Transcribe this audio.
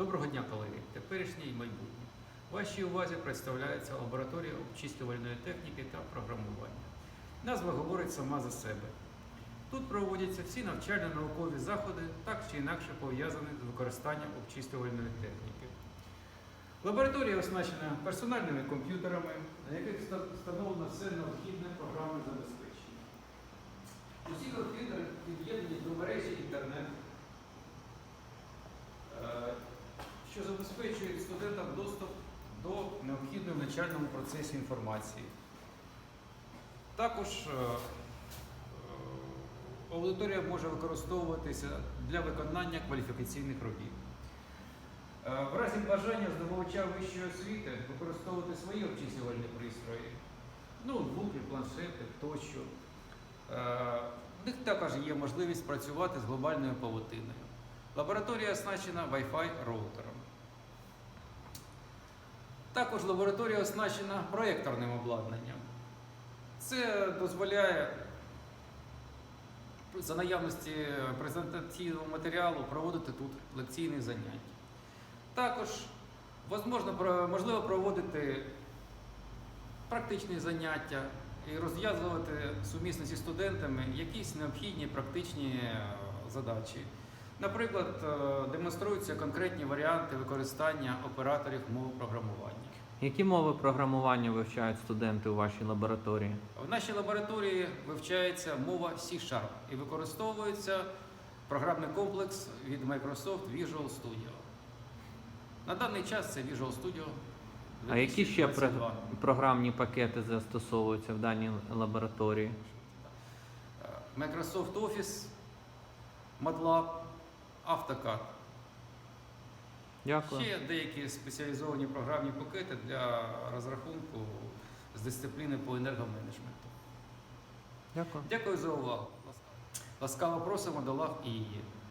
Доброго дня, колеги, теперішнє і майбутнє. Вашій увазі представляється лабораторія обчислювальної техніки та програмування. Назва говорить сама за себе. Тут проводяться всі навчально-наукові заходи, так чи інакше пов'язані з використанням обчислювальної техніки. Лабораторія оснащена персональними комп'ютерами, на яких встановлено все необхідне програмне забезпечення. Усі комп'ютери під'єднані до мережі інтернету, що забезпечує студентам доступ до необхідної в навчальному процесі інформації. Також е, е, аудиторія може використовуватися для виконання кваліфікаційних робіт. Е, В разі бажання здобувача вищої освіти використовувати свої обчислювальні пристрої, ноутбуки, планшети тощо. В них також є можливість працювати з глобальною павутиною. Лабораторія оснащена Wi-Fi роутером. Також лабораторія оснащена проєкторним обладнанням. Це дозволяє за наявності презентаційного матеріалу проводити тут лекційні заняття. Також про- можливо проводити практичні заняття і розв'язувати сумісно зі студентами якісь необхідні практичні е, задачі. Наприклад, е, демонструються конкретні варіанти використання операторів мов програмування. Які мови програмування вивчають студенти у вашій лабораторії? В нашій лабораторії вивчається мова C-Sharp і використовується програмний комплекс від Microsoft Visual Studio. На даний час це Visual Studio. А які ще програмні пакети застосовуються в даній лабораторії? Е, Microsoft Office, MATLAB, AutoCAD. Дякую. Ще деякі спеціалізовані програмні пакети для розрахунку з дисципліни по енергоменеджменту. Дякую. Дякую за увагу. Ласкаво просимо до лав і її.